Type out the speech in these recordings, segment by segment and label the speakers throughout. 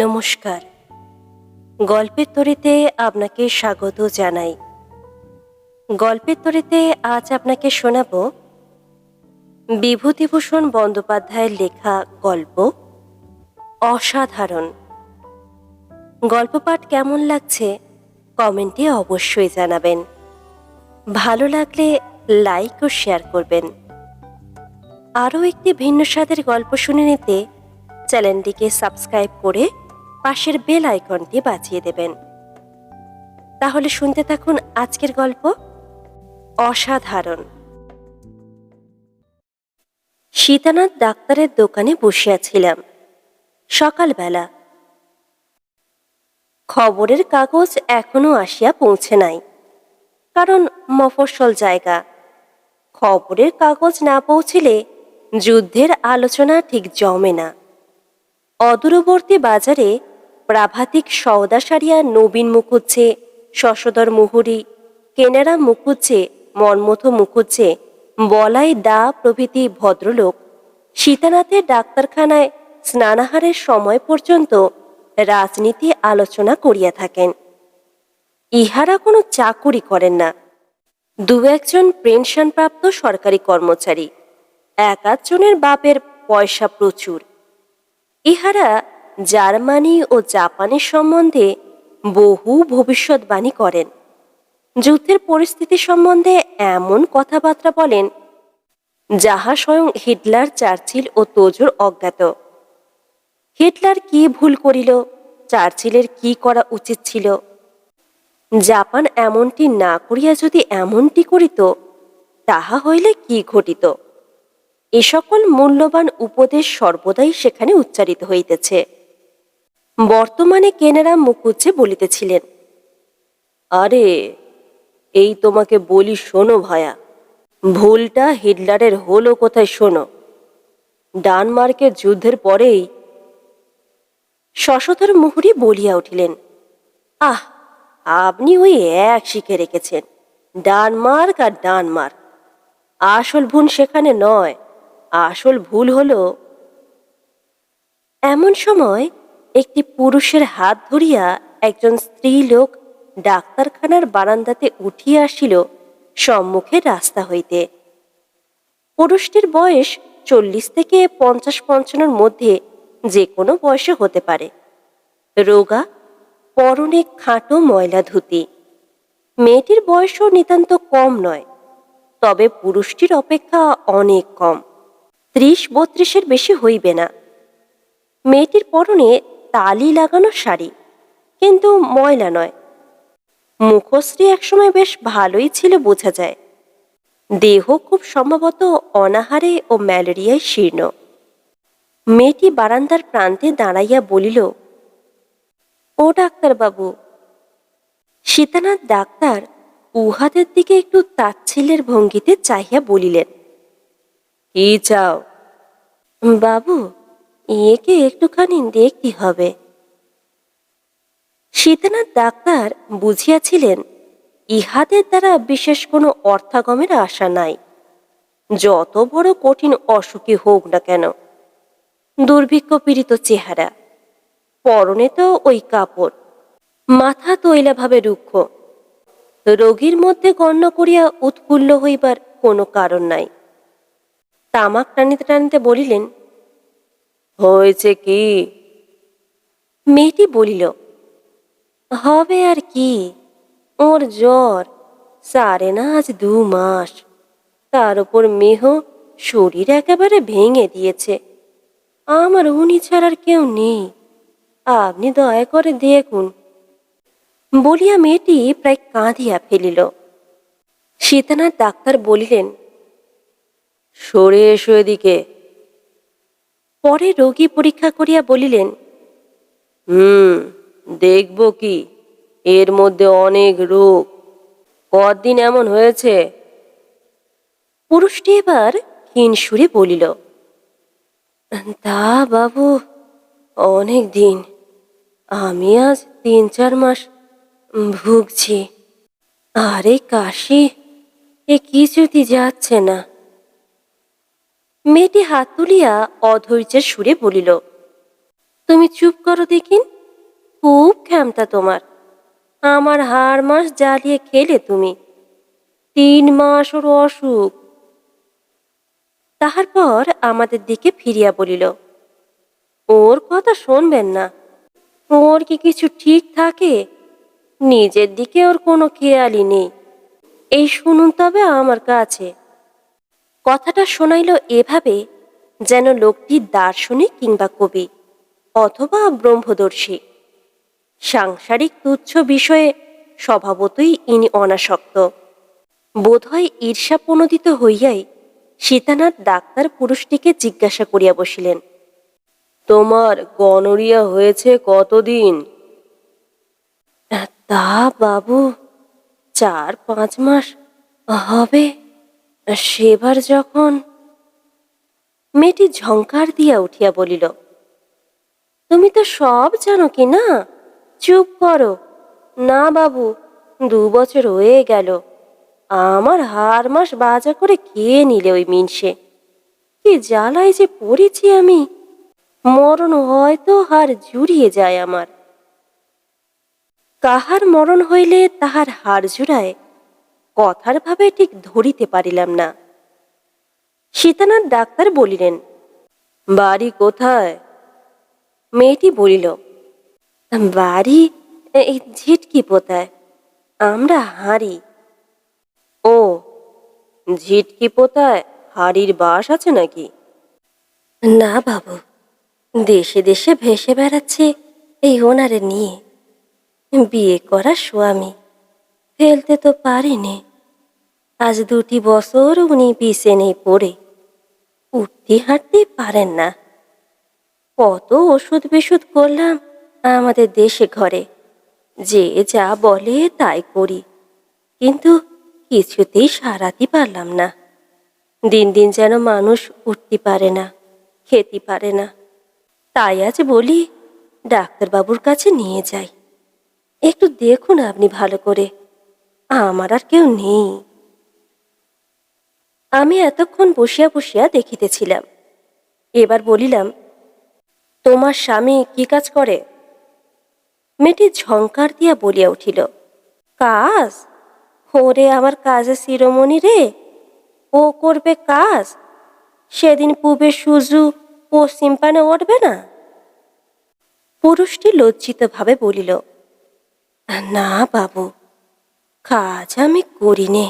Speaker 1: নমস্কার। গল্পের তরিতে আপনাকে স্বাগত জানাই। গল্পের তরিতে আজ আপনাকে শোনাব বিভূতিভূষণ বন্দ্যোপাধ্যায়ের লেখা গল্প, অসাধারণ। গল্প পাঠ কেমন লাগছে কমেন্টে অবশ্যই জানাবেন। ভালো লাগলে লাইক ও শেয়ার করবেন। আরও একটি ভিন্ন স্বাদের গল্প শুনে নিতে চ্যানেলটিকে সাবস্ক্রাইব করে পাশের বেল আইকনটি বাজিয়ে দেবেন। তাহলে শুনতে থাকুন আজকের গল্প অসাধারণ। সীতানাথ ডাক্তারের দোকানে বসিয়াছিলাম। সকালবেলা। খবরের কাগজ এখনও আসিয়া পৌঁছে নাই। কারণ মফস্বল জায়গা। খবরের কাগজ না পৌঁছিলে যুদ্ধের আলোচনা ঠিক জমে না। অদূরবর্তী বাজারে প্রাভাতিক সওদা সারিয়া নবীন মুখুজ্জে, শশধর মুহুরি, কেনারা মুখুজ্জে, মনমথ মুখুজ্জে, বলাই দা প্রভৃতি ভদ্রলোক। সীতানাথের ডাক্তারখানায় স্নানাহারের সময় পর্যন্ত রাজনীতি আলোচনা করিয়া থাকেন। ইহারা কোনো চাকুরি করেন না। দু একজন পেনশনপ্রাপ্ত সরকারি কর্মচারী। এক আধজনের বাপের পয়সা প্রচুর। ইহারা জার্মানি ও জাপানের সম্বন্ধে বহু ভবিষ্যৎবাণী করেন। যুদ্ধের পরিস্থিতি সম্বন্ধে এমন কথাবার্তা বলেন, যাহা স্বয়ং হিটলার, চার্চিল ও তোজোর অজ্ঞাত। হিটলার কি ভুল করিল, চার্চিলের কি করা উচিত ছিল? জাপান এমনটি না করিয়া যদি এমনটি করিত, তাহা হইলে কি ঘটিত? এ সকল মূল্যবান উপদেশ সর্বদাই সেখানে উচ্চারিত হইতেছে। বর্তমানে কেনারাম মুখুজ্জে বলিতেছিলেন। আরে, এই তোমাকে বলি শোনো ভায়া, ভুলটা হিটলারের হলো কোথায় শোনো। ডানমার্কের যুদ্ধের পরেই শশধর মুহুরি বলিয়া উঠিলেন, আহ, আপনি ওই এক শিখে রেখেছেন, ডানমার্ক আর ডানমার্ক। আসল ভুল সেখানে নয়, আসল ভুল হলো, এমন সময় একটি পুরুষের হাত ধরিয়া একজন স্ত্রী লোক ডাক্তারখানার বারান্দাতে উঠিয়া আসিল সম্মুখে রাস্তা হইতে। পুরুষটির বয়স চল্লিশ থেকে পঞ্চাশ পঞ্চান্নর মধ্যে যে কোনো বয়সে হতে পারে। রোগা, পরনে খাটো ময়লা ধুতি মেয়েটির বয়সও নিতান্ত কম নয়, তবে পুরুষটির অপেক্ষা অনেক কম। ত্রিশ বত্রিশের বেশি হইবে না। মেয়েটির পরনে তালি লাগানো শাড়ি, কিন্তু ময়লা নয়। মুখশ্রী একসময় বেশ ভালোই ছিল বোঝা যায়। দেহ খুব সম্ভবত অনাহারে ও ম্যালেরিয়ায় শীর্ণ। মেয়েটি বারান্দার প্রান্তে দাঁড়াইয়া বলিল, ও ডাক্তারবাবু, সীতানাথ ডাক্তার উহাদের দিকে একটু তাচ্ছিল্যের ভঙ্গিতে চাহিয়া বলিলেন, কি চাও? বাবু একে একটুখানি দেখতে হবে। সীতানাথ ডাক্তার বুঝিয়াছিলেন, ইহাদের দ্বারা বিশেষ কোনো অর্থাগমের আশা নাই। যত বড় কঠিন অসুখী হোক না কেন, দুর্ভিক্ষ পীড়িত চেহারা, পরনে তো ওই কাপড়, মাথা তৈলাভাবে রুক্ষ, রোগীর মধ্যে গণ্য করিয়া উৎফুল্ল হইবার কোনো কারণ নাই। তামাক টানিতে টানিতে বলিলেন হয়েছে কি? মেয়েটি বলিল হবে আর কি। ওর জ্বর সারে না আজ দু মাস। তার উপর মেহ শরীর একেবারে ভেঙে দিয়েছে। আমার উনি ছাড়ার কেউ নেই। আপনি দয়া করে দেখুন। বলিয়া মেয়েটি প্রায় কাঁদিয়া ফেলিল। সীতানাথ ডাক্তার বলিলেন সরে এসো এদিকে। পরে রোগী পরীক্ষা করিয়া বলিলেন, হুম, দেখব কি, এর মধ্যে অনেক রোগ। কদিন এমন হয়েছে? পুরুষটি এবার ক্ষীণ সুরে বলিল, তা বাবু, অনেক দিন। আমি আজ তিন চার মাস ভুগছি। আরে কাশি, এ কিছুতে যাচ্ছে না। মেয়েটি হাত তুলিয়া অধৈর্যের সুরে বলিল, তুমি চুপ করো দেখিন, খুব ক্ষমতা তোমার। আমার হাড় মাস জ্বালিয়ে খেলে তুমি। তিন মাস ওর অসুখ। তাহার পর আমাদের দিকে ফিরিয়া বলিল, ওর কথা শুনবেন না। ওর কি কিছু ঠিক থাকে? নিজের দিকে ওর কোনো খেয়ালই নেই। এই শুনুন তবে আমার কাছে। কথাটা শোনাইল এভাবে যেন লোকটি দার্শনিক কিংবা কবি অথবা ব্রহ্মদর্শী। সাংসারিক তুচ্ছ বিষয়ে স্বভাবতই ইনি অনাসক্ত। বোধহয় ঈর্ষা প্রণোদিত হইয়াই সীতানাথ ডাক্তার পুরুষটিকে জিজ্ঞাসা করিয়া বসিলেন, তোমার গনরিয়া হয়েছে কতদিন? তা বাবু চার পাঁচ মাস হবে। সেবার যখন মেয়েটি ঝঙ্কার দিয়া উঠিয়া বলিল, তুমি তো সব জানো কি না? চুপ করো। না বাবু, দু বছর হয়ে গেল। আমার হার মাস বাজা করে খেয়ে নিলে ওই মিনসে? কি জ্বালায় যে পড়েছি আমি। মরণ হয়তো হার জুড়িয়ে যায় আমার। কাহার মরণ হইলে তাহার হার জুড়ায়? কথার ভাবে ঠিক ধরিতে পারিলাম না। সীতানাথ ডাক্তার বলিলেন, বাড়ি কোথায়? মেয়েটি বলিল, বাড়ি এই ঝিটকি পোতায়, আমরা হাঁড়ি। ও, ঝিটকি পোতায় হাড়ির বাস আছে নাকি? না বাবু, দেশে দেশে ভেসে বেড়াচ্ছে এই ওনারে নিয়ে। বিয়ে করা স্বামী, ফেলতে তো পারিনি। আজ দুটি বছর উনি বিছেনে পড়ে। উঠতে হাঁটতে পারেন না। কত ওষুধ বিশুধ করলাম আমাদের দেশে ঘরে। যে যা বলে তাই করি। কিন্তু কিছুতেই সারাতে পারলাম না। দিন দিন যেন মানুষ উঠতে পারে না, খেতে পারে না। তাই আজ বলি, ডাক্তারবাবুর কাছে নিয়ে যাই। একটু দেখুন আপনি ভালো করে। আমার আর কেউ নেই। আমি এতক্ষণ বসিয়া বসিয়া দেখিতেছিলাম। এবার বলিলাম, তোমার স্বামী কি কাজ করে? মেয়েটি ঝংকার দিয়া বলিয়া উঠিল, কাজ? ওরে আমার কাজে শিরোমণি রে! ও করবে কাজ? সেদিন পূবে সুজু পশ্চিম পানে উঠবে না? পুরুষটি লজ্জিতভাবে বলিল, না বাবু, কাজ আমি করি নে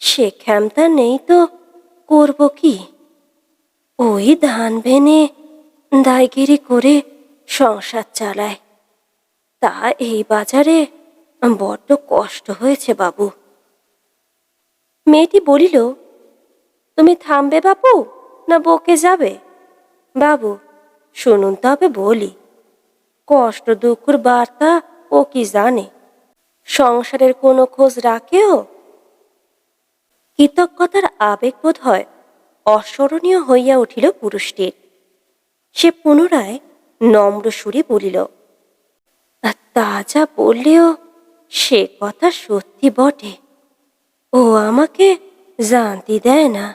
Speaker 1: সে ক্ষমতা নেই তো, করব কি? ওই ধান ভেনে দায়গিরি করে সংসার চালায়। তা এই বাজারে বড্ড কষ্ট হয়েছে বাবু। মেয়েটি বলিল, তুমি থামবে বাবু না বকে যাবে? বাবু, শুনুন তবে বলি। কষ্ট দুঃখর বার্তা ও কি জানে? সংসারের কোনো খোঁজ রাখেও কৃতজ্ঞতার আবেগ বোধ হয় অস্মরণীয় হইয়া উঠিল পুরুষটির। সে পুনরায় নম্র সুরে বলিল, তা যা বললেও সে কথা সত্যি বটে। ও আমাকে জানতে দেয় না,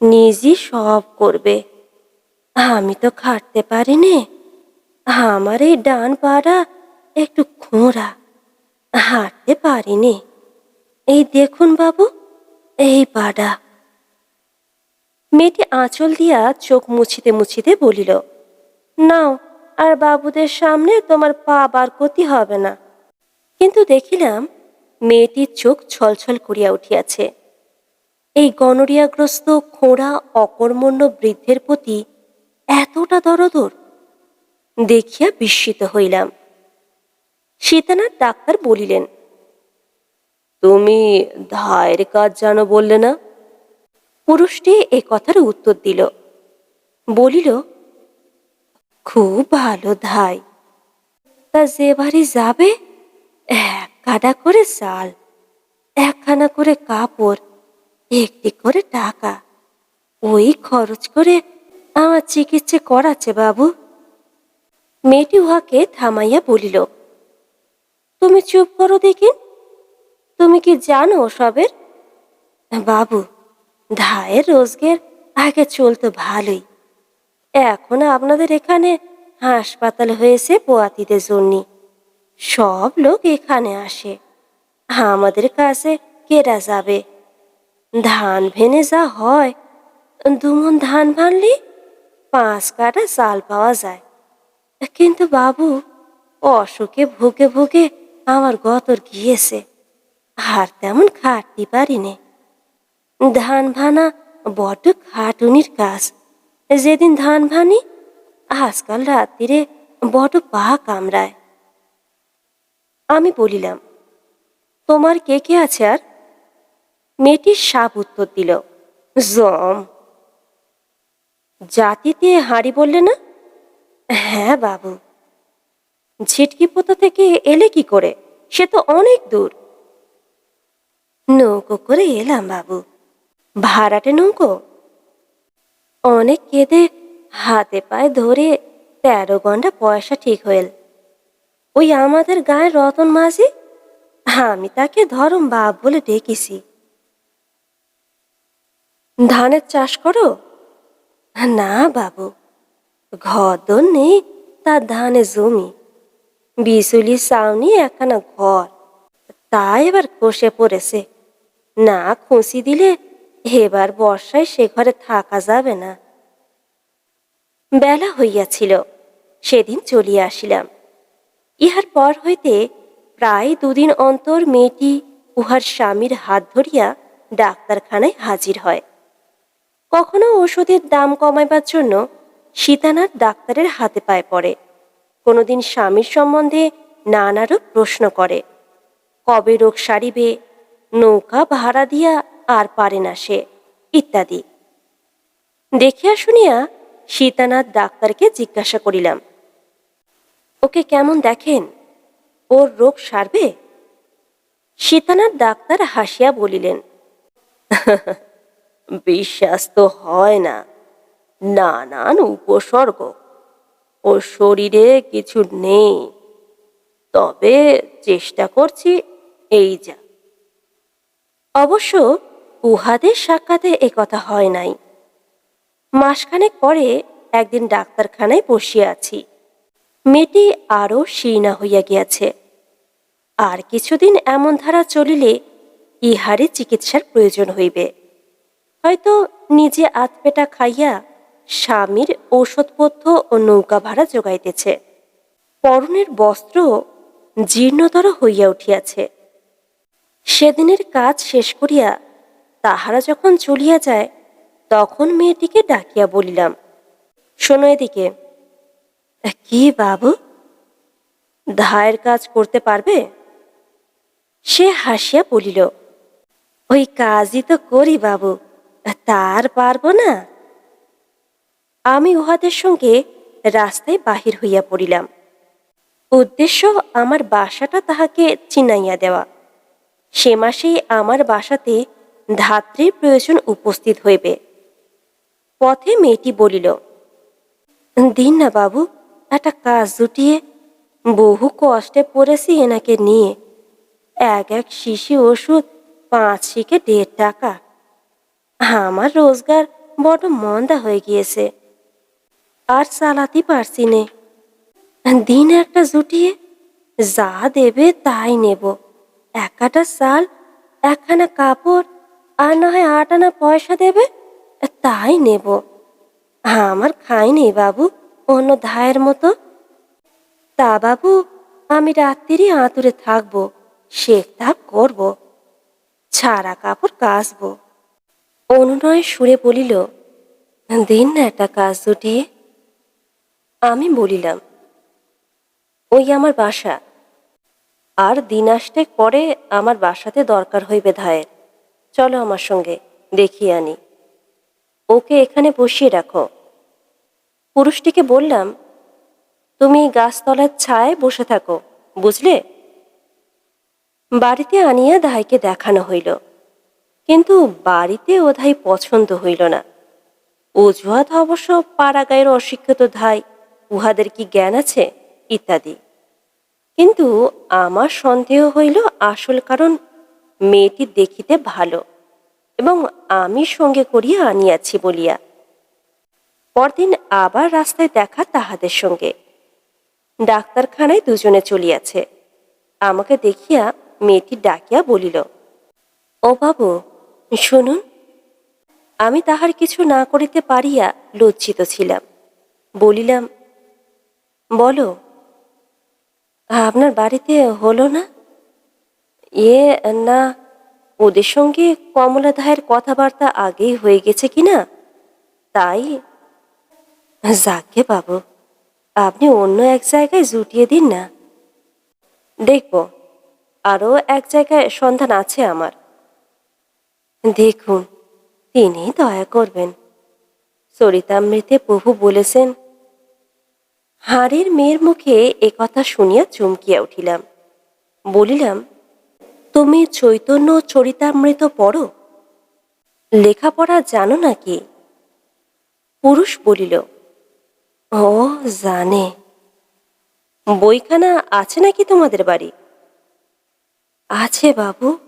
Speaker 1: নিজই সব করবে। আমি তো খাটতে পারি নে আমার এই ডান পাড়া একটু খোঁড়া। হাঁটতে পারিনি। এই দেখুন বাবু এই পাড়া মেয়েটি আঁচল দিয়া চোখ মুছিতে মুছিতে বলিল, নাও, আর বাবুদের সামনে তোমার পা বার ক্ষতি হবে না। কিন্তু দেখিলাম মেয়েটির চোখ ছলছল করিয়া উঠিয়াছে। এই গনরিয়াগ্রস্ত খোঁড়া অকর্মণ্য বৃদ্ধের প্রতি এতটা দরদর, দেখিয়া বিস্মিত হইলাম। সীতানাথ ডাক্তার বলিলেন তুমি ধায়ের কাজ জানো বললে না? পুরুষটি এ কথার উত্তর দিল। বলিল, খুব ভালো ধাই তা যে বাড়ি যাবে? এক কাটা করে চাল, একখানা করে কাপড়, একটি করে টাকা। ওই খরচ করে আমার চিকিৎসা করাচ্ছে বাবু। মেয়েটি উহাকে থামাইয়া বলিল, তুমি চুপ করো দেখিন তুমি কি জানো সবের বাবু, ধায়ের রোজগের আগে চলতো ভালোই। এখন আপনাদের এখানে হাসপাতাল হয়েছে পোয়াতিদের জন্য। সব লোক এখানে আসে। আমাদের কাছে কেরা যাবে? ধান ভেনে যা হয়, দুমন ধান ভানলে পাঁচ কাটা চাল পাওয়া যায়। কিন্তু বাবু, অসুখে ভুগে ভুগে আমার গতর গিয়েছে। আর তেমন খাটতে পারিনে। ধান ভানা বড্ড খাটুনির কাজ। যেদিন ধান ভানি, আজকাল রাত্রিরে বড় পা কামড়ায়। আমি বলিলাম, তোমার কে কে আছে আর? মেয়েটির সাপ উত্তর দিল, জম। জাতিতে হাঁড়ি বললে না? হ্যাঁ বাবু। ঝিটকি পোতা থেকে এলে কি করে? সে তো অনেক দূর। নৌকো করে এলাম বাবু। ভাড়াটে নৌকো? অনেক কেঁদে হাতে পায়ে ধরে তেরো ঘণ্টা পয়সা ঠিক হয়েল ওই আমাদের গায়ে রতন মাঝি? আমি তাকে ধরম বাপ বলে ডেকেছি। ধানের চাষ করো? না বাবু ঘর দোর নেই, তার ধানে জমি। বিচুলি চাউনি একখানা ঘর তাই এবার কষে পড়েছে। না খুঁসি দিলে এবার বর্ষায় সে ঘরে থাকা যাবে না। বেলা হইয়াছিল, সেদিন চলিয়া আসিলাম। ইহার পর হইতে প্রায় দুদিন অন্তর মেয়েটি উহার স্বামীর হাত ধরিয়া ডাক্তারখানায় হাজির হয়। কখনো ওষুধের দাম কমাইবার জন্য সীতানাথ ডাক্তারের হাতে পায়ে পড়ে। কোনোদিন স্বামীর সম্বন্ধে নানারূপ প্রশ্ন করে, কবে রোগ সারিবে নৌকা ভাড়া দিয়া আর পারে না সে, ইত্যাদি। দেখিয়া শুনিয়া সীতানাথ ডাক্তারকে জিজ্ঞাসা করিলাম, ওকে কেমন দেখেন? ওর রোগ সারবে? সীতানাথ ডাক্তার হাসিয়া বলিলেন বিশ্বাস তো হয় না, নানান উপসর্গ। ওর শরীরে কিছু নেই। তবে চেষ্টা করছি, এই যা। অবশ্য উহাদের সাক্ষাতে একথা হয় নাই। মাসখানেক পরে একদিন ডাক্তারখানায় বসিয়া আছি। মেয়েটি আরও শীর্ণা হইয়া গিয়াছে। আর কিছুদিন এমন ধারা চলিলে ইহারে চিকিৎসার প্রয়োজন হইবে। হয়তো নিজে আতপেটা খাইয়া স্বামীর ঔষধপথ্য ও নৌকা ভাড়া যোগাইতেছে। পরনের বস্ত্র জীর্ণতর হইয়া উঠিয়াছে। সেদিনের কাজ শেষ করিয়া তাহারা যখন চলিয়া যায়, তখন মেয়েটিকে ডাকিয়া বলিলাম, শোনো এদিকে। কি বাবু? ধায়ের কাজ করতে পারবে? সে হাসিয়া বলিল, ওই কাজই তো করি বাবু তার পারব না? আমি উহাদের সঙ্গে রাস্তায় বাহির হইয়া পড়িলাম। উদ্দেশ্য আমার বাসাটা তাহাকে চিনাইয়া দেওয়া। সে মাসেই আমার বাসাতে ধাত্রীর প্রয়োজন উপস্থিত হইবে। পথে মেয়েটি বলিল, দিন না বাবু, একটা কাজ জুটিয়ে বহু কষ্টে পড়েছি এনাকে নিয়ে। এক এক শিশি ওষুধ, পাঁচ শিখে দেড় টাকা। আমার রোজগার বড় মন্দা হয়ে গিয়েছে। আর চালাতে পারছি নে। দিন একটা জুটিয়ে যা দেবে তাই নেব। একাটা সাল একখানা কাপড়, আর না হয় আট আনা পয়সা দেবে, তাই নেব। আমার খাই নেই বাবু, অন্য ধায়ের মতো। তা বাবু, আমি রাত্রিরই আঁতুরে থাকব শেখ তাপ করব। ছাড়া কাপড় কাচবো। অনুনয় সুরে বলিল, দিন না একটা কাজ জুটিয়ে। আমি বলিলাম, ওই আমার বাসা। আর দিন আসটেক পরে আমার বাসাতে দরকার হইবে ধায়ের। চলো আমার সঙ্গে, দেখিয়ে আনি। ওকে এখানে বসিয়ে রাখো। পুরুষটিকে বললাম, তুমি গাছতলার ছায় বসে থাকো, বুঝলে? বাড়িতে আনিয়া ধাইকে দেখানো হইল। কিন্তু বাড়িতে ও ধাই পছন্দ হইল না। অজুহাত অবশ্য পাড়াগায়ের অশিক্ষিত ধাই, উহাদের কি জ্ঞান আছে? ইত্যাদি। কিন্তু আমার সন্দেহ হইল আসল কারণ মেয়েটি দেখিতে ভালো এবং আমি সঙ্গে করিয়া আনিয়াছি বলিয়া। পরদিন আবার রাস্তায় দেখা তাহাদের সঙ্গে। ডাক্তারখানায় দুজনে চলিয়াছে। আমাকে দেখিয়া মেয়েটি ডাকিয়া বলিল, ও বাবু, শুনুন, আমি তাহার কিছু না করিতে পারিয়া লজ্জিত ছিলাম। বলিলাম, বলো আপনার বাড়িতে হলো না? এ না, ওদের সঙ্গে কমলা দায়ের কথাবার্তা আগেই হয়ে গেছে কি না? তাই? যাকে বাবু, আপনি অন্য এক জায়গায় জুটিয়ে দিন না। দেখব, আরও এক জায়গায় সন্ধান আছে আমার। দেখুন তিনি দয়া করবেন। সরিতামৃতে প্রভু বলেছেন হাড়ের মেয়ের মুখে একথা শুনিয়া চমকিয়া উঠিলাম। বলিলাম, তুমি চৈতন্য চরিতামৃত পড়ো? লেখাপড়া জানো নাকি? পুরুষ বলিল, ও, জানে। বইখানা আছে নাকি তোমাদের বাড়ি? আছে বাবু,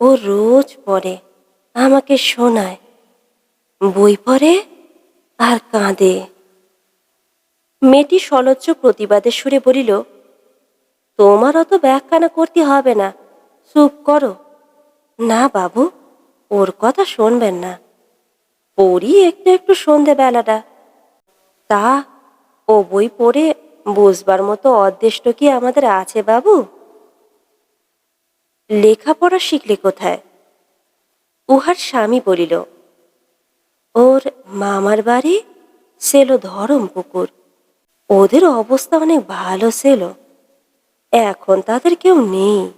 Speaker 1: ও রোজ পড়ে, আমাকে শোনায়। বই পড়ে আর কাঁদে। মেয়েটি সলজ্জ প্রতিবাদের সুরে বলিল, তোমার অত ব্যাখ্যানা করতে হবে না। চুপ করো। না বাবু, ওর কথা শুনবেন না। পড়ি একটু একটু সন্ধে বেলাটা তা, ও বই পড়ে বুঝবার মতো অদৃষ্ট কি আমাদের আছে বাবু? লেখাপড়া শিখলে কোথায়? উহার স্বামী বলিল, ওর মামার বাড়ি ছিল ধরম পুকুর ওদের অবস্থা অনেক ভালো ছিল। এখন তাদের কেউ নেই।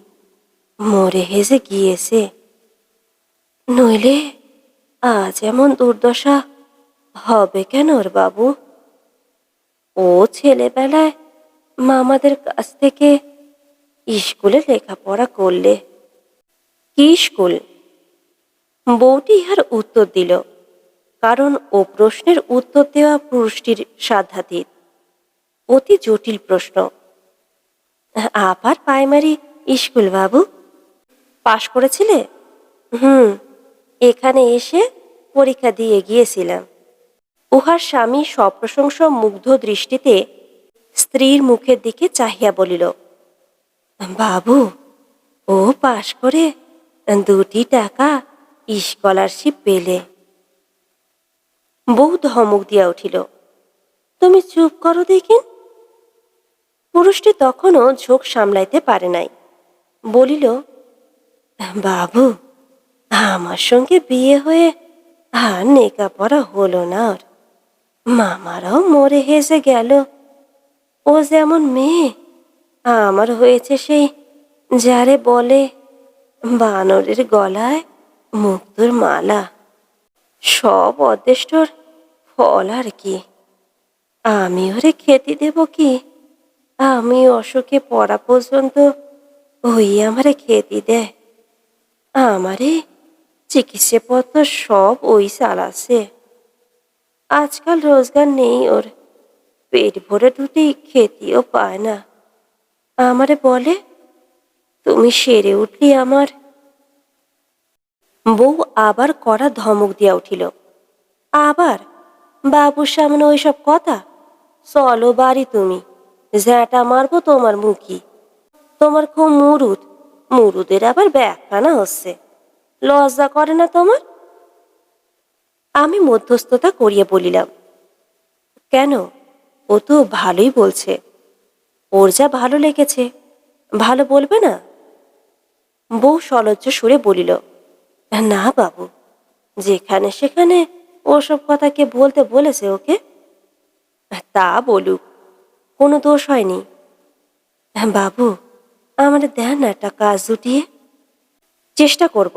Speaker 1: মরে হেসে গিয়েছে। নইলে আজ এমন দুর্দশা হবে কেন ওর বাবু? ও ছেলেবেলায় মামাদের কাছ থেকে স্কুলে লেখাপড়া করলে। কি স্কুল? বউটি ইহার উত্তর দিল। কারণ ও প্রশ্নের উত্তর দেওয়া পুরুষটির সাধ্যাতীত। অতি জটিল প্রশ্ন। আপার প্রাইমারি স্কুল বাবু? পাশ করেছিলে? হুম, এখানে এসে পরীক্ষা দিয়ে গিয়েছিলাম। উহার স্বামী সপ্রশংস মুগ্ধ দৃষ্টিতে স্ত্রীর মুখের দিকে চাহিয়া বলিল, বাবু, ও পাশ করে দুটি টাকা স্কলারশিপ পেলে। বউ ধমক দিয়া উঠিল, তুমি চুপ করো দেখিন। পুরুষটি তখনও ঝোঁক সামলাইতে পারে নাই। বলিল, বাবু, আমার সঙ্গে বিয়ে হয়ে আর নেকা পড়া হলো না ওর মামারাও মরে হেসে গেল। ও যেমন মেয়ে, আমার হয়েছে সেই যারে বলে বানরের গলায় মুক্তোর মালা। সব অদৃষ্টর ফল আর কি। আমি ওরে খেতে দেব কি? আমি অসুখে পড়া পর্যন্ত ওই আমারে খেতে দেয়। আমারে চিকিৎসাপত্র সব ওই চালাছে আজকাল রোজগার নেই ওর। পেট ভরে দুটি খেতেও পায় না। আমারে বলে, তুমি সেরে উঠলি আমার। বউ আবার কড়া ধমক দিয়া উঠিল। আবার? বাবুর সামনে ওইসব কথা? চলো বাড়ি তুমি। ঝ্যাঁটা মারবো তোমার মুখি। তোমার খুব মুরুদ। মুরুদের আবার ব্যাখ্যানা হচ্ছে। লজ্জা করে না তোমার? আমি মধ্যস্থতা করিয়া বলিলাম, কেন? ও তো ভালোই বলছে। ওর যা ভালো লেগেছে, ভালো বলবে না? বউ সলজ্জ সুরে বলিল, না বাবু, যেখানে সেখানে ওসব কথা কে বলতে বলেছে ওকে? তা বলুক। কোনো দোষ হয়নি। বাবু আমার দেন একটা কাজ জুটিয়ে। চেষ্টা করব।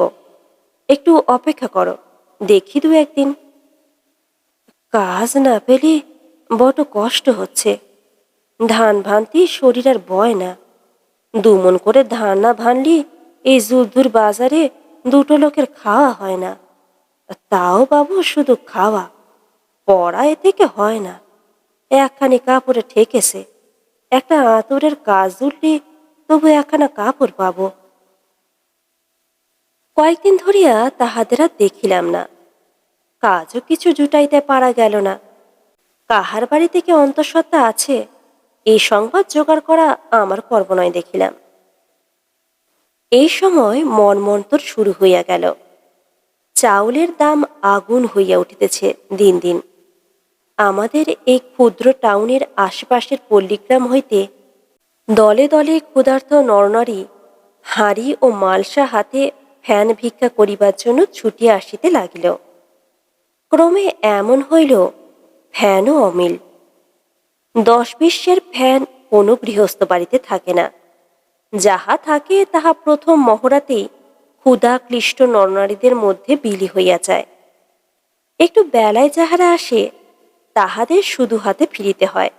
Speaker 1: একটু অপেক্ষা করো, দেখি দু একদিন। কাজ না পেলে বড় কষ্ট হচ্ছে। ধান ভানতি শরীর আর বয় না। দুমন করে ধান না ভানলি এই জুলদুর বাজারে দুটো লোকের খাওয়া হয় না। তাও বাবু শুধু খাওয়া, পড়া এ থেকে হয় না। একখানি কাপড়ে ঠেকেছে। একটা আঁতরের কাজ উঠলে তবু একখানা কাপড় পাবো। কয়েকদিন ধরিয়া তাহাদের আর দেখিলাম না। কাজও কিছু জুটাইতে পারা গেল না। কাহার বাড়ি থেকে অন্তঃসত্ত্বা আছে? এই সংবাদ জোগাড় করা আমার কর্ম নয় দেখিলাম। এই সময় মনমন্তর শুরু হইয়া গেল। চাউলের দাম আগুন হইয়া উঠিতেছে দিন দিন। আমাদের এই ক্ষুদ্র টাউনের আশেপাশের পল্লীগ্রাম হইতে দলে দলে ক্ষুধার্ত নরনারী হাঁড়ি ও মালসা হাতে ফ্যান ভিক্ষা করিবার জন্য ছুটিয়া আসিতে লাগিল। ক্রমে এমন হইল, ফ্যানও অমিল। দশ বিশ্বের ফ্যান কোনো গৃহস্থ বাড়িতে থাকে না। যাহা থাকে তাহা প্রথম মহড়াতেই ক্ষুধা ক্লিষ্ট নরনারীদের মধ্যে বিলি হইয়া যায়। একটু বেলায় যাহারা আসে তাহাদের শুধু হাতে ফিরিতে হয়।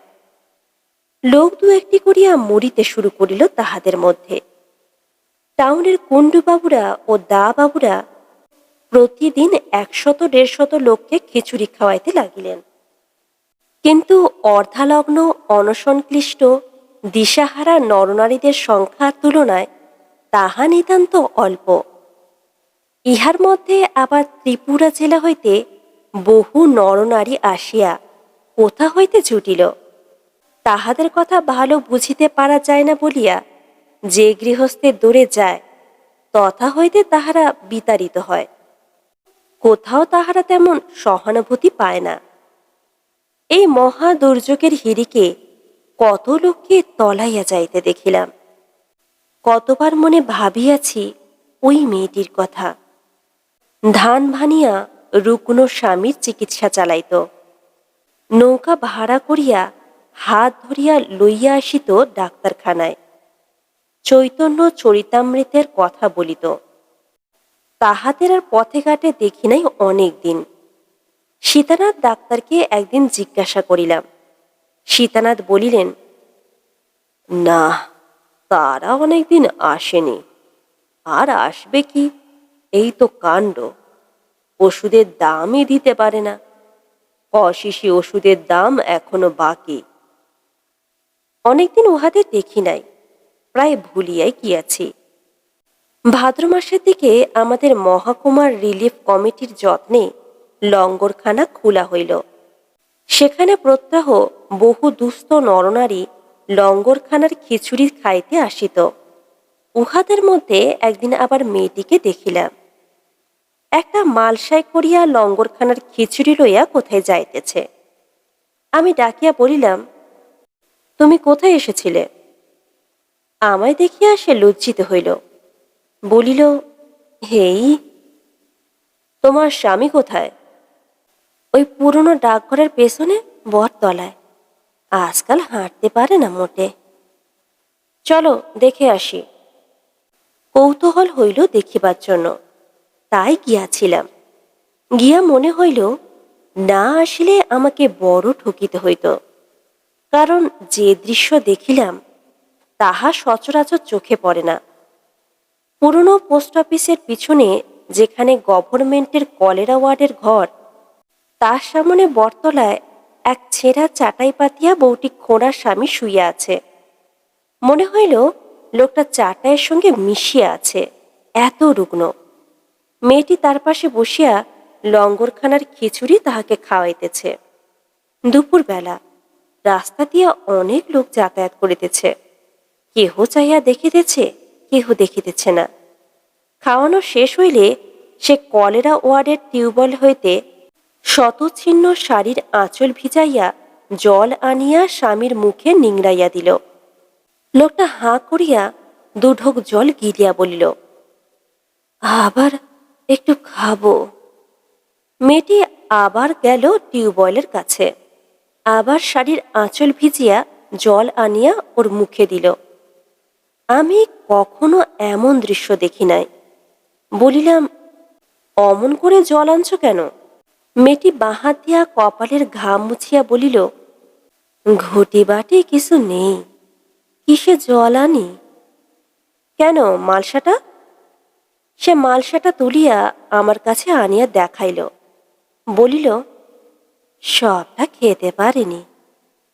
Speaker 1: লোক দু একটি করিয়া মরিতে শুরু করিল তাহাদের মধ্যে। টাউনের কুণ্ডুবাবুরা ও দা বাবুরা প্রতিদিন একশত, দেড়শত লোককে খিচুড়ি খাওয়াইতে লাগিলেন। কিন্তু অর্ধালগ্ন, অনশনক্লিষ্ট, দিশাহারা নরনারীদের সংখ্যার তুলনায় তাহা নিতান্ত অল্প। ইহার মধ্যে আবার ত্রিপুরা জেলা হইতে বহু নরনারী আসিয়া কোথা হইতে জুটিল? তাহাদের কথা ভালো বুঝিতে পারা যায় না বলিয়া যে গৃহস্থের দূরে যায়, তথা হইতে তাহারা বিতাড়িত হয়। কোথাও তাহারা তেমন সহানুভূতি পায় না। এই মহা দুর্যোগের হিরিকে কত লোককে তলাইয়া যাইতে দেখিলাম। কতবার মনে ভাবিয়াছি ওই মেয়েটির কথা। ধান ভানিয়া রুগ্ন স্বামীর চিকিৎসা চালাইত। নৌকা ভাড়া করিয়া হাত ধরিয়া লইয়া আসিত ডাক্তারখানায়। চৈতন্য চরিতামৃতের কথা বলিত। তাহাদের আর পথে ঘাটে দেখি নাই অনেক দিন। সীতানাথ ডাক্তারকে একদিন জিজ্ঞাসা করিলাম। সীতানাথ বলিলেন, না, তারা অনেকদিন আসেনি। আর আসবে কি? এই তো কাণ্ড। ওষুধের দামই দিতে পারে না। অশিশি ওষুধের দাম এখনও বাকি। অনেকদিন উহাদের দেখি নাই, প্রায় ভুলিয়াই গিয়াছি। ভাদ্র মাসের দিকে আমাদের মহাকুমার রিলিফ কমিটির যত্নে লঙ্গরখানা খোলা হইল। সেখানে প্রত্যাহ বহু দুস্থ নরনারী লঙ্গরখানার খিচুড়ি খাইতে আসিত। উহাদের মধ্যে একদিন আবার মেয়েটিকে দেখিলাম। একটা মালসায় করিয়া লঙ্গরখানার খিচুড়ি লইয়া কোথায় যাইতেছে? আমি ডাকিয়া বলিলাম, তুমি কোথায় এসেছিলে? আমায় দেখিয়া সে লজ্জিত হইল। বলিল, হেই, তোমার স্বামী কোথায়? ওই পুরনো ডাকঘরের পেছনে বটতলায়। আজকাল হাঁটতে পারে না মোটে। চলো দেখে আসি। কৌতূহল হইল দেখিবার জন্য। তাই গিয়াছিলাম। গিয়া মনে হইল, না আসিলে আমাকে বড় ঠকিতে হইত। কারণ যে দৃশ্য দেখিলাম, তাহা সচরাচর চোখে পড়ে না। পুরনো পোস্ট অফিসের পিছনে যেখানে গভর্নমেন্টের কলেরা ওয়ার্ডের ঘর, তার সামনে বটতলায় এক ছেঁড়া চাটাই পাতিয়া বউটি খোঁড়ার স্বামী শুইয়া আছে। মনে হইল, লোকটা চাটাইয়ের সঙ্গে মিশিয়ে আছে, এত রুগ্ন। মেয়েটি তার পাশে বসিয়া লঙ্গরখানার খিচুড়ি তাহাকে খাওয়াইতেছে। দুপুরবেলা রাস্তা দিয়া অনেক লোক যাতায়াত করিতেছে। কেহ চাইয়া দেখিতেছে, কেহ দেখিতেছে না। খাওয়ানো শেষ হইলে সে কলেরা ওয়ার্ডের টিউবওয়েল হইতে শতচ্ছিন্ন শাড়ির আঁচল ভিজাইয়া জল আনিয়া স্বামীর মুখে নিংড়াইয়া দিল। লোকটা হাঁ করিয়া দুঢোক জল গিলিয়া বলিল, আবার একটু খাব। মেয়েটি আবার গেল টিউবওয়েলের কাছে। আবার শাড়ির আঁচল ভিজিয়া জল আনিয়া ওর মুখে দিল। আমি কখনো এমন দৃশ্য দেখি নাই। বলিলাম, অমন করে জল আনছ কেন? মেয়েটি বাহাত দিয়া কপালের ঘাম মুছিয়া বলিল ঘটি বাটি কিছু নেই। কিসে জল আনি? কেন, মালসাটা? সে মালসাটা তুলিয়া আমার কাছে আনিয়া দেখাইল। বলিল, সবটা খেতে পারিনি।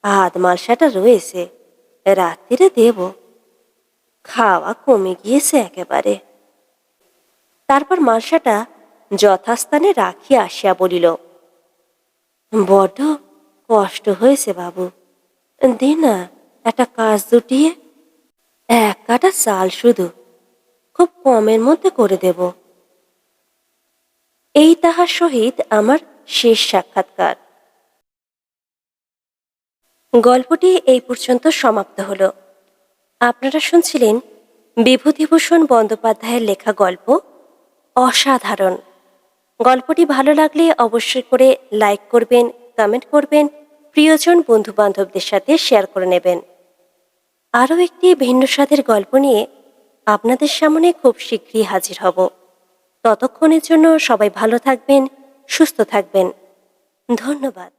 Speaker 1: আধ মালসাটা রয়েছে, রাত্রিরে দেব। খাওয়া কমে গিয়েছে একেবারে। তারপর মালসাটা যথাস্থানে রাখিয়া আসিয়া বলিল, বড্ড কষ্ট হয়েছে বাবু। দে না, একটা কাজ জুটিয়ে এক কাটা চাল শুধু। খুব কমের মধ্যে করে দেব। এই তাহার সহিত আমার শেষ সাক্ষাৎকার। গল্পটি এই পর্যন্ত সমাপ্ত হলো। আপনারা শুনছিলেন বিভূতিভূষণ বন্দ্যোপাধ্যায়ের লেখা গল্প, অসাধারণ। গল্পটি ভালো লাগলে অবশ্যই করে লাইক করবেন, কমেন্ট করবেন, প্রিয়জন বন্ধু বান্ধবদের সাথে শেয়ার করে নেবেন। আরও একটি ভিন্ন স্বাদের গল্প নিয়ে আপনাদের সামনে খুব শীঘ্রই হাজির হব। ততক্ষণের জন্য সবাই ভালো থাকবেন সুস্থ থাকবেন। ধন্যবাদ।